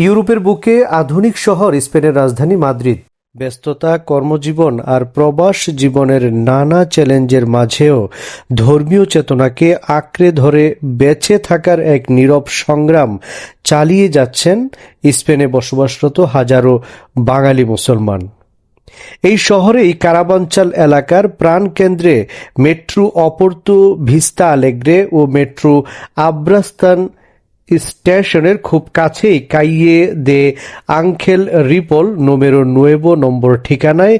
ইউরোপের বুকে আধুনিক শহর, স্পেনের রাজধানী মাদ্রিদ। ব্যস্ততা, কর্মজীবন আর প্রবাস জীবনের নানা চ্যালেঞ্জের মাঝেও ধর্মীয় চেতনাকে আঁকড়ে ধরে বেঁচে থাকার এক নীরব সংগ্রাম চালিয়ে যাচ্ছেন স্পেনে বসবাসরত হাজারো বাঙালি মুসলমান। এই শহরেই কারাবাঞ্চাল এলাকার প্রাণকেন্দ্রে মেট্রো অপর্তু ভিস্তা আলেগ্রে ও মেট্রো আব্রাস্তান স্টেশনের খুব কাছেই কাইয়ে দে আঙ্খেল রিপল নোমেরো নুয়েবো নম্বর ঠিকানায়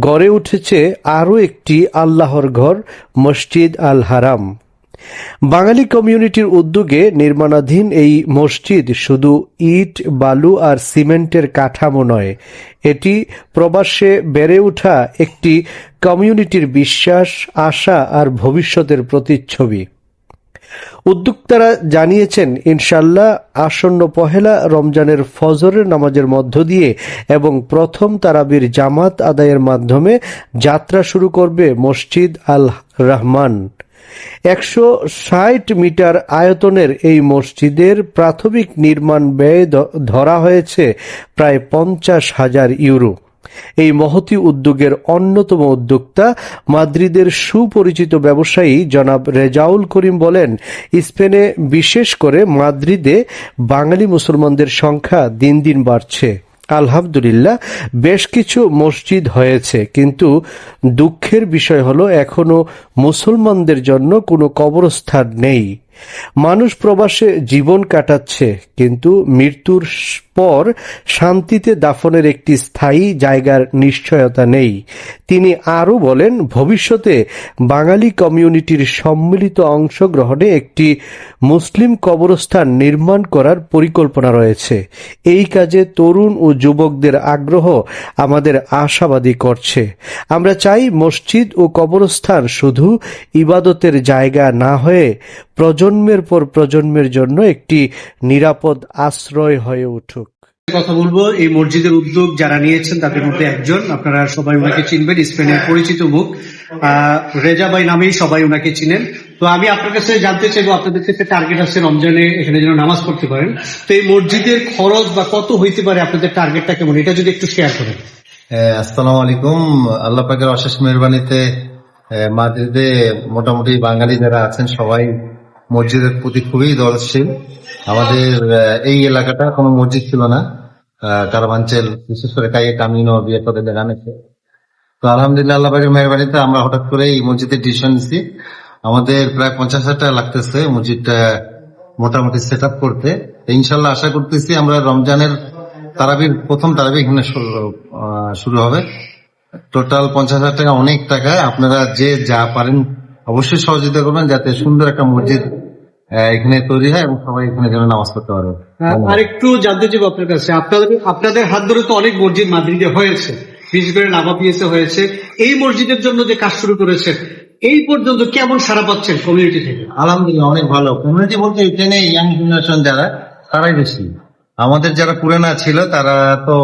গড়ে উঠেছে আরও একটি আল্লাহর ঘর, মসজিদ আল হারাম। বাঙালি কমিউনিটির উদ্যোগে নির্মাণাধীন এই মসজিদ শুধু ইট, বালু আর সিমেন্টের কাঠামো নয়, এটি প্রবাসে বেড়ে ওঠা একটি কমিউনিটির বিশ্বাস, আশা আর ভবিষ্যতের প্রতিচ্ছবি। উদ্যোক্তারা জানিয়েছেন ইনশাল্লাহ আসন্ন পহেলা রমজানের ফজরের নামাজের মধ্য দিয়ে এবং প্রথম তারাবির জামাত আদায়ের মাধ্যমে যাত্রা শুরু করবে মসজিদ আল রহমান। একশো ষাট মিটার আয়তনের এই মসজিদের প্রাথমিক নির্মাণ ব্যয় ধরা হয়েছে প্রায় পঞ্চাশ হাজার ইউরো। এই মহতি উদ্যোগের অন্যতম উদ্যোক্তা মাদ্রিদের সুপরিচিত ব্যবসায়ী জনাব রেজাউল করিম বলেন, স্পেনে বিশেষ করে মাদ্রিদে বাঙালি মুসলমানদের সংখ্যা দিন দিন বাড়ছে। আলহামদুলিল্লাহ, বেশ কিছু মসজিদ হয়েছে, কিন্তু দুঃখের বিষয় হলো এখনও মুসলমানদের জন্য কোনো কবরস্থান নেই। মানুষ প্রবাসে জীবন কাটাচ্ছে, কিন্তু মৃত্যুর পর শান্তিতে দাফনের একটি স্থায়ী জায়গার নিশ্চয়তা নেই। তিনি আরও বলেন, ভবিষ্যতে বাঙালি কমিউনিটির সম্মিলিত অংশগ্রহণে একটি মুসলিম কবরস্থান নির্মাণ করার পরিকল্পনা রয়েছে। এই কাজে তরুণ ও যুবকদের আগ্রহ আমাদের আশাবাদী করছে। আমরা চাই মসজিদ ও কবরস্থান শুধু ইবাদতের জায়গা না হয়ে প্রজন্মের পর প্রজন্মের জন্য একটি নিরাপদ আশ্রয় হয়ে উঠুক। কথা বলব, এই মসজিদের উদ্যোগ যারা নিয়েছেন তাদের মধ্যে একজন, আপনারা সবাই ওনাকে চিনবেন স্পেনের পরিচিত মুখ। রেজা ভাই নামেই সবাই ওনাকে চিনেন। তো আমি আপনার কাছে জানতে চাইব, আপনাদের কাছে টার্গেট আছে রমজানে এখানে যেন নামাজ পড়তে পারেন। তো এই মসজিদের খরচ বা কত হইতে পারে, আপনাদের টার্গেটটা কেমন? এটা যদি একটু শেয়ার করেন। আসসালামু আলাইকুম। আল্লাহ পাকের অশেষ মেহরবানিতে মাদ্রিদে মোটামুটি বাঙালি যারা আছেন সবাই মসজিদের প্রতি খুবই দরদশীল আমাদের এই এলাকাটা কোনো মসজিদ ছিল না। কারাবাঞ্চেল, বিশেষ করে কাইয়ে কামিনো বিয়ে করে জানেছে তো আলহামদুলিল্লাহ, আল্লাহ পাকের মেহরবানিতে আমরা হঠাৎ করে এই মসজিদের ডিসিশন নিচ্ছি আমাদের প্রায় পঞ্চাশ হাজার টাকা লাগতেছে মসজিদটা মোটামুটি সেট আপ করতে ইনশাল্লাহ আশা করতেছি আমরা রমজানের তারাবির, প্রথম তারাবি এখানে শুরু হবে টোটাল পঞ্চাশ হাজার টাকা অনেক টাকা। আপনারা যে যা পারেন অবশ্যই সহযোগিতা করবেন যাতে সুন্দর একটা মসজিদ এখানে তৈরি হয় এবং সবাই এখানে যেন নামাজ পড়তে পারবে আর একটু জানতে চাইব আপনার কাছে আপনাদের আপনাদের হাত ধরে তো অনেক মসজিদ মাদ্রিদে হয়েছে বিশেষ করে নাবাপিয়েছে হয়েছে। এই মসজিদের জন্য যে কাজ শুরু করেছেন এই পর্যন্ত কেমন সারা পাচ্ছেন কমিউনিটি থেকে? আলহামদুলিল্লাহ অনেক ভালো। কমিউনিটি বলতে এখানে ইয়াং জেনারেশন যারা তারাই বেশি। আমাদের যারা পুরানা ছিল তারা তো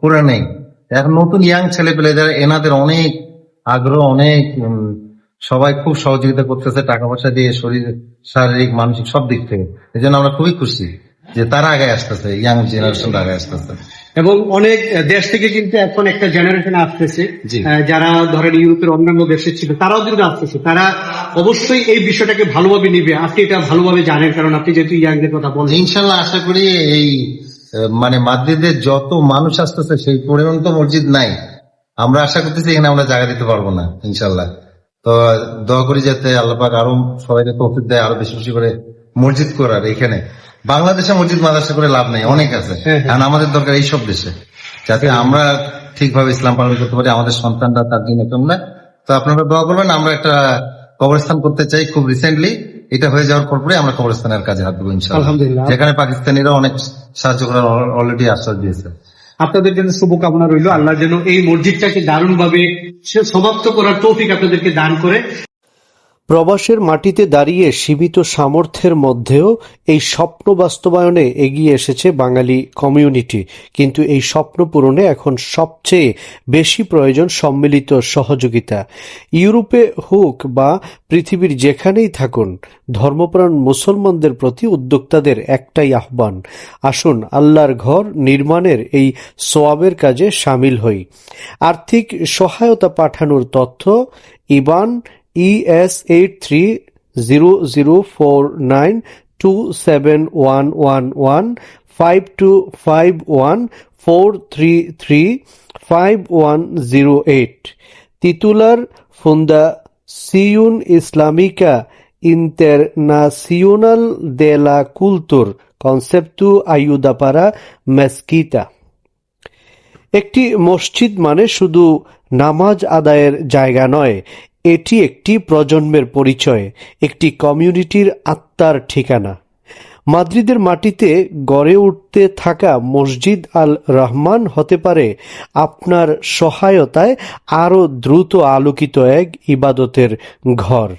পুরানেই। এখন নতুন ইয়াং ছেলে পেলে যারা এনাদের অনেক আগ্রহ অনেক সবাই খুব সহযোগিতা করতেছে টাকা পয়সা দিয়ে শরীর শারীরিক মানসিক সব দিক থেকে। এই জন্য আমরা খুবই খুশি যে তারা আগে আসতেছে ইয়াং জেনারেশন আগে আসতেছে। এবং অনেক দেশ থেকে কিন্তু এখন একটা জেনারেশন আসতেছে যারা ধরেন ইউরোপের অন্যান্য দেশে ছিল তারাও কিন্তু আসতেছে। তারা অবশ্যই এই বিষয়টাকে ভালোভাবে নিবে। আপনি এটা ভালোভাবে জানেন কারণ আপনি যেহেতু ইয়াংদের কথা বলেন ইনশাল্লাহ আশা করি এই মানে মাদ্রিদের যত মানুষ আসতেছে সেই পরিমাণ তো মসজিদ নাই। আমরা আশা করতেছি এখানে আমরা জায়গা দিতে পারব না ইনশাল্লাহ। তো দোয়া করি যাতে আল্লাপাক আরও সবাইকে তৌফিক দেয় আরও বেশি বেশি করে মসজিদ করার এখানে। বাংলাদেশে মসজিদ মাদ্রাসা করে লাভ নেই অনেক আছে। হ্যাঁ, হ্যাঁ। কারণ আমাদের দরকার এইসব দেশে। যাতে আমরা ঠিকভাবে ইসলাম পালন করতে পারি আমাদের সন্তানরা তার দিনে কমলে তো আপনারা দোয়া করবেন আমরা একটা কবরস্থান করতে চাই খুব রিসেন্টলি এটা হয়ে যাওয়ার পরে আমরা কবরস্থানের কাজে হাত দেবো ইনশাল্লাহ যেখানে পাকিস্তানিরা অনেক সাহায্য করার অলরেডি আশ্বাস দিয়েছে। আপনাদের জন্য শুভকামনা রইল। আল্লাহ যেন এই মসজিদটাকে দারুণ ভাবে সমাপ্ত করার তৌফিক আপনাদেরকে দান করে। প্রবাসের মাটিতে দাঁড়িয়ে সীমিত সামর্থ্যের মধ্যেও এই স্বপ্ন বাস্তবায়নে এগিয়ে এসেছে বাঙালি কমিউনিটি। কিন্তু এই স্বপ্ন পূরণে এখন সবচেয়ে বেশি প্রয়োজন সম্মিলিত সহযোগিতা। ইউরোপে হোক বা পৃথিবীর যেখানেই থাকুন, ধর্মপ্রাণ মুসলমানদের প্রতি উদ্যোক্তাদের একটাই আহ্বান, আসুন আল্লাহর ঘর নির্মাণের এই সোয়াবের কাজে সামিল হই। আর্থিক সহায়তা পাঠানোর তথ্য, IBAN ES eight three zero zero four nine two seven one one one five two five one four three three five one zero eight Fundación Islámica Internacional de la Cultura, concepto ayuda para mezquita. একটি মসজিদ মানে শুধু নামাজ আদায়ের জায়গা নয় এটি একটি প্রজন্মের পরিচয়, একটি কমিউনিটির আত্মার ঠিকানা। মাদ্রিদের মাটিতে গড়ে উঠতে থাকা মসজিদ আল রহমান হতে পারে আপনার সহায়তায় আরও দ্রুত আলোকিত এক ইবাদতের ঘর।